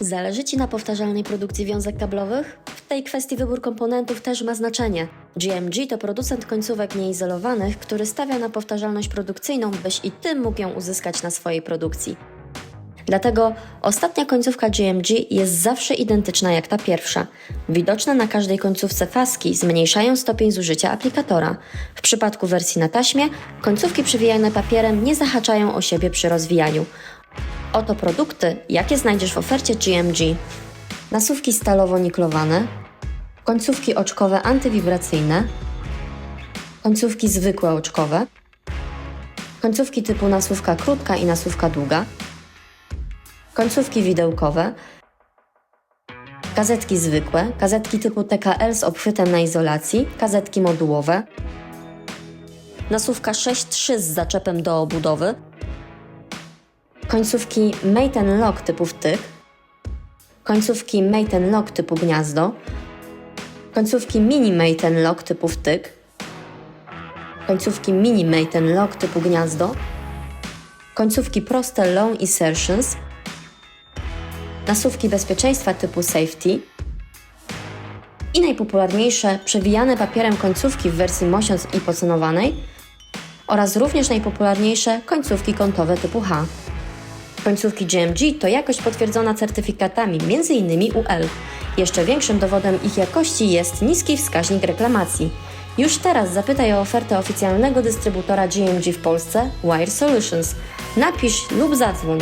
Zależy Ci na powtarzalnej produkcji wiązek kablowych? W tej kwestii wybór komponentów też ma znaczenie. GMG to producent końcówek nieizolowanych, który stawia na powtarzalność produkcyjną, byś i Ty mógł ją uzyskać na swojej produkcji. Dlatego ostatnia końcówka GMG jest zawsze identyczna jak ta pierwsza. Widoczne na każdej końcówce faski zmniejszają stopień zużycia aplikatora. W przypadku wersji na taśmie końcówki przywijane papierem nie zahaczają o siebie przy rozwijaniu. Oto produkty, jakie znajdziesz w ofercie GMG. Nasówki stalowo-niklowane, końcówki oczkowe antywibracyjne, końcówki zwykłe oczkowe, końcówki typu nasówka krótka i nasówka długa, końcówki widełkowe, kazetki zwykłe, kazetki typu TKL z obchwytem na izolacji, kazetki modułowe, nasówka 6.3 z zaczepem do obudowy, końcówki Mate Lock typu wtyk, końcówki Mate Lock typu gniazdo, końcówki Mini Mate Lock typu wtyk, końcówki Mini Mate Lock typu gniazdo, końcówki proste Long Insertions, nasówki bezpieczeństwa typu Safety. I najpopularniejsze przewijane papierem końcówki w wersji mosiąc i poconowanej oraz również najpopularniejsze końcówki kątowe typu H. Końcówki GMG to jakość potwierdzona certyfikatami m.in. UL. Jeszcze większym dowodem ich jakości jest niski wskaźnik reklamacji. Już teraz zapytaj o ofertę oficjalnego dystrybutora GMG w Polsce Wire Solutions. Napisz lub zadzwoń